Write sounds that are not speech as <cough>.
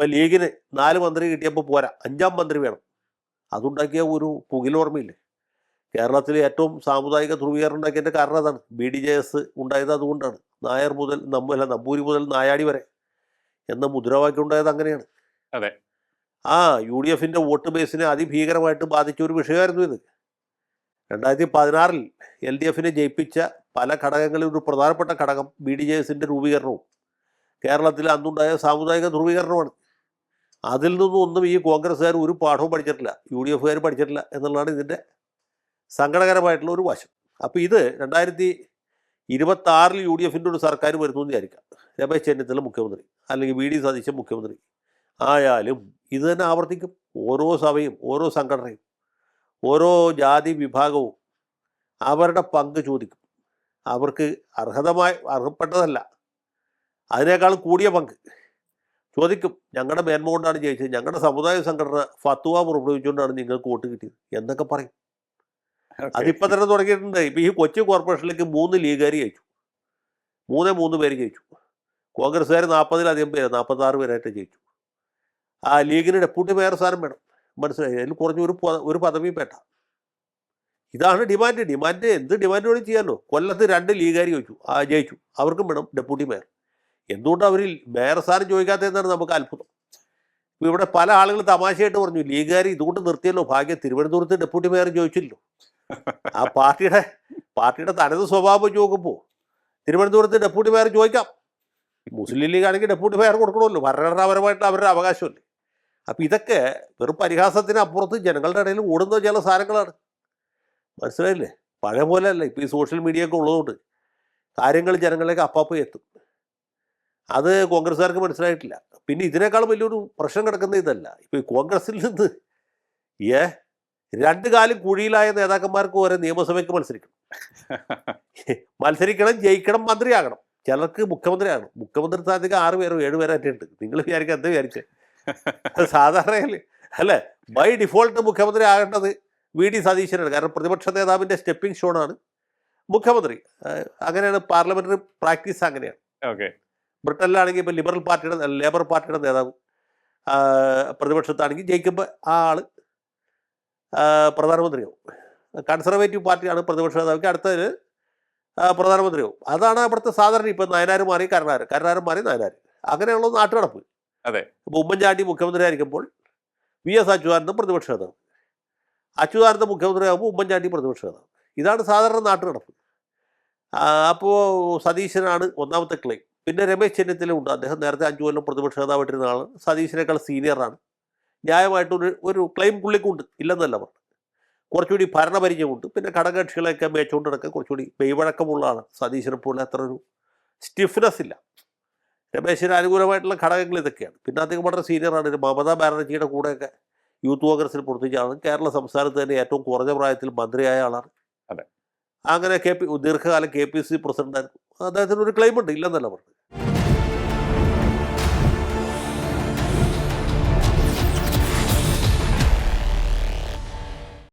ഇപ്പം ലീഗിന് നാല് മന്ത്രി കിട്ടിയപ്പോൾ പോരാ. അഞ്ചാം മന്ത്രി വേണം. അതുണ്ടാക്കിയ ഒരു പുകിലോർമ്മയില്ലേ കേരളത്തിൽ ഏറ്റവും സാമുദായിക ധ്രുവീകരണം ഉണ്ടാക്കിയതിന്റെ കാരണം അതാണ്. ബി ഡി ജെ എസ് ഉണ്ടായത് അതുകൊണ്ടാണ്. നായർ മുതൽ നമ്മ അല്ല നമ്പൂരി മുതൽ നായാടി വരെ എന്ന മുദ്രാവാക്യം ഉണ്ടായത് അങ്ങനെയാണ്. അതെ. ആ യു ഡി എഫിന്റെ വോട്ട് ബേസിനെ അതിഭീകരമായിട്ട് ബാധിച്ച ഒരു വിഷയമായിരുന്നു ഇത്. രണ്ടായിരത്തി പതിനാറിൽ എൽ ഡി എഫിനെ ജയിപ്പിച്ച പല ഘടകങ്ങളിൽ ഒരു പ്രധാനപ്പെട്ട ഘടകം ബി ഡി ജെ എസിന്റെ രൂപീകരണവും കേരളത്തിൽ അന്നുണ്ടായ സാമുദായിക ധ്രുവീകരണമാണ് അതിൽ നിന്നും ഒന്നും ഈ കോൺഗ്രസ്സുകാർ ഒരു പാഠവും പഠിച്ചിട്ടില്ല യു ഡി എഫുകാർ പഠിച്ചിട്ടില്ല എന്നുള്ളതാണ് ഇതിന്റെ സങ്കടകരമായിട്ടുള്ള ഒരു വശം. അപ്പോൾ ഇത് രണ്ടായിരത്തി ഇരുപത്തി ആറിൽ യു ഡി എഫിന്റെ ഒരു സർക്കാർ വരുന്നു വിചാരിക്കാം. രമേശ് ചെന്നിത്തല മുഖ്യമന്ത്രി അല്ലെങ്കിൽ വി ഡി സതീശൻ മുഖ്യമന്ത്രി. ആയാലും ഇത് തന്നെ ആവർത്തിക്കും. ഓരോ സഭയും ഓരോ സംഘടനയും ഓരോ ജാതി വിഭാഗവും അവരുടെ പങ്ക് ചോദിക്കും. അവർക്ക് അർഹതമായി അർഹപ്പെട്ടതല്ല. അതിനേക്കാൾ കൂടിയ പങ്ക്. ചോദിക്കും ഞങ്ങളുടെ മേന്മ കൊണ്ടാണ് ജയിച്ചത്. ഞങ്ങളുടെ സമുദായ സംഘടന ഫത്തുവ പുറപ്പെടുവിച്ചുകൊണ്ടാണ് നിങ്ങൾക്ക് വോട്ട് കിട്ടിയത്. എന്നൊക്കെ പറയും. അതിപ്പോൾ തന്നെ തുടങ്ങിയിട്ടുണ്ട്. ഇപ്പം ഈ കൊച്ചി കോർപ്പറേഷനിലേക്ക് മൂന്ന് ലീഗുകാർ ജയിച്ചു. മൂന്നേ മൂന്ന് പേര് ജയിച്ചു. കോൺഗ്രസ്സുകാർ നാൽപ്പതിലധികം പേര് നാൽപ്പത്താറ് പേരായിട്ട് ജയിച്ചു. ആ ലീഗിന് ഡെപ്യൂട്ടി മേയർ സ്ഥാനം വേണം. മനസ്സിലായി? അതിൽ കുറഞ്ഞ ഒരു ഒരു പദവി പേട്ട ഇതാണ് ഡിമാൻഡ്. ഡിമാൻഡ് എന്ത് ഡിമാൻഡ് വേണമെങ്കിലും ചെയ്യാമല്ലോ കൊല്ലത്ത് രണ്ട് ലീഗുകാർ ചോദിച്ചു ആ ജയിച്ചു. അവർക്കും വേണം ഡെപ്യൂട്ടി മേയർ. എന്തുകൊണ്ട് അവർ മേയർ സ്ഥാനം ചോദിക്കാത്തതെന്നാണ് നമുക്ക് അത്ഭുതം. ഇപ്പൊ ഇവിടെ പല ആളുകൾ തമാശയായിട്ട് പറഞ്ഞു ലീഗുകാർ ഇതുകൊണ്ട് നിർത്തിയല്ലോ ഭാഗ്യം തിരുവനന്തപുരത്ത് ഡെപ്യൂട്ടി മേയർ ചോദിച്ചില്ലോ ആ പാർട്ടിയുടെ പാർട്ടിയുടെ തനത് സ്വഭാവം വെച്ച് നോക്കുമ്പോൾ തിരുവനന്തപുരത്ത് ഡെപ്യൂട്ടി മേയർ ചോദിക്കാം. മുസ്ലിം ലീഗ് ആണെങ്കിൽ ഡെപ്യൂട്ടി മേയർ കൊടുക്കണമല്ലോ ഭരണഘടനാപരമായിട്ട് അവരുടെ അവകാശമല്ലേ. അപ്പം ഇതൊക്കെ വെറും പരിഹാസത്തിന് അപ്പുറത്ത് ജനങ്ങളുടെ ഇടയിൽ ഓടുന്ന ചില സാധനങ്ങളാണ്. മനസ്സിലായില്ലേ? പഴയ പോലെ അല്ല ഇപ്പോൾ ഈ സോഷ്യൽ മീഡിയ ഒക്കെ ഉള്ളതുകൊണ്ട് കാര്യങ്ങൾ ജനങ്ങളിലേക്ക് അപ്പാപ്പ് എത്തും. അത് കോൺഗ്രസ്സുകാർക്ക് മനസ്സിലായിട്ടില്ല. പിന്നെ ഇതിനേക്കാൾ വലിയൊരു പ്രശ്നം കിടക്കുന്ന ഇതല്ല. ഇപ്പോൾ ഈ കോൺഗ്രസിൽ നിന്ന് ഏ രണ്ട് കാലം കുഴിയിലായ നേതാക്കന്മാർക്ക് വരെ നിയമസഭയ്ക്ക് മത്സരിക്കണം. <laughs> മത്സരിക്കണം ജയിക്കണം മന്ത്രിയാകണം. ചിലർക്ക് മുഖ്യമന്ത്രിയാകണം. മുഖ്യമന്ത്രി സ്ഥാനത്തേക്ക് ആറ് പേരോ ഏഴ് പേരോ ഉണ്ട്. നിങ്ങൾ വിചാരിക്കുക എന്താ വിചാരിച്ചേ? അത് <laughs> സാധാരണ അല്ലേ? ബൈ ഡിഫോൾട്ട് മുഖ്യമന്ത്രി ആകേണ്ടത് വി ഡി സതീശനാണ്. കാരണം പ്രതിപക്ഷ നേതാവിന്റെ സ്റ്റെപ്പിംഗ് സ്റ്റോണാണ് മുഖ്യമന്ത്രി. അങ്ങനെയാണ് പാർലമെന്ററി പ്രാക്ടീസ് അങ്ങനെയാണ്. ഓക്കെ ബ്രിട്ടനിലാണെങ്കിൽ ഇപ്പോൾ ലിബറൽ പാർട്ടിയുടെ ലേബർ പാർട്ടിയുടെ നേതാവ് പ്രതിപക്ഷത്താണെങ്കിൽ ജയിക്കുമ്പോൾ ആ ആൾ പ്രധാനമന്ത്രിയാവും. കൺസർവേറ്റീവ് പാർട്ടിയാണ് പ്രതിപക്ഷ നേതാവ് അടുത്തത് ആ, പ്രധാനമന്ത്രിയാവും. അതാണ് അവിടുത്തെ സാധാരണ ഇപ്പം നയനാർ മാറി കരുണാകരൻ കരുണാകരൻ മാറി നയനാർ അങ്ങനെയുള്ള നാട്ടുനടപ്പ് അതെ. ഇപ്പോൾ ഉമ്മൻചാണ്ടി മുഖ്യമന്ത്രി ആയിരിക്കുമ്പോൾ വി എസ് അച്യുതാനന്ദൻ പ്രതിപക്ഷ നേതാവ്. അച്യുതാനന്ദൻ മുഖ്യമന്ത്രി ആകുമ്പോൾ ഉമ്മൻചാണ്ടി പ്രതിപക്ഷ നേതാവ്. ഇതാണ് സാധാരണ നാട്ടുനടപ്പ് അപ്പോൾ സതീശനാണ് ഒന്നാമത്തെ ക്ലെയിം പിന്നെ രമേശ് ചെന്നിത്തല ഉണ്ട്. അദ്ദേഹം നേരത്തെ അഞ്ചു കൊല്ലം പ്രതിപക്ഷ നേതാവായിട്ടിരുന്ന ആളാണ് സതീശിനേക്കാൾ സീനിയറാണ് ന്യായമായിട്ടൊരു ഒരു ക്ലെയിം പുള്ളിക്കുണ്ട്. ഇല്ലെന്നല്ല പറഞ്ഞു കുറച്ചുകൂടി ഭരണപരിചയമുണ്ട്. പിന്നെ ഘടകകക്ഷികളെയൊക്കെ മേച്ചുകൊണ്ട് നടക്കാൻ കുറച്ചുകൂടി മെയ്വഴക്കമുള്ള ആളാണ്. സതീശനെ പോലെ അത്ര ഒരു സ്റ്റിഫ്നെസ് ഇല്ല. രമേശിന് അനുകൂലമായിട്ടുള്ള ഘടകങ്ങൾ ഇതൊക്കെയാണ്. പിന്നെ അദ്ദേഹം വളരെ സീനിയറാണ് മമതാ ബാനർജിയുടെ കൂടെയൊക്കെ യൂത്ത് കോൺഗ്രസിൽ പ്രവർത്തിച്ച ആളാണ് കേരള സംസ്ഥാനത്ത് തന്നെ ഏറ്റവും കുറഞ്ഞ പ്രായത്തിൽ മന്ത്രിയായ ആളാണ്. അങ്ങനെ കെ പി ദീർഘകാലം കെ പി സി പ്രസിഡന്റായിരുന്നു. അദ്ദേഹത്തിന് ഒരു ക്ലെയിമുണ്ട് ഇല്ലെന്നല്ല പറഞ്ഞു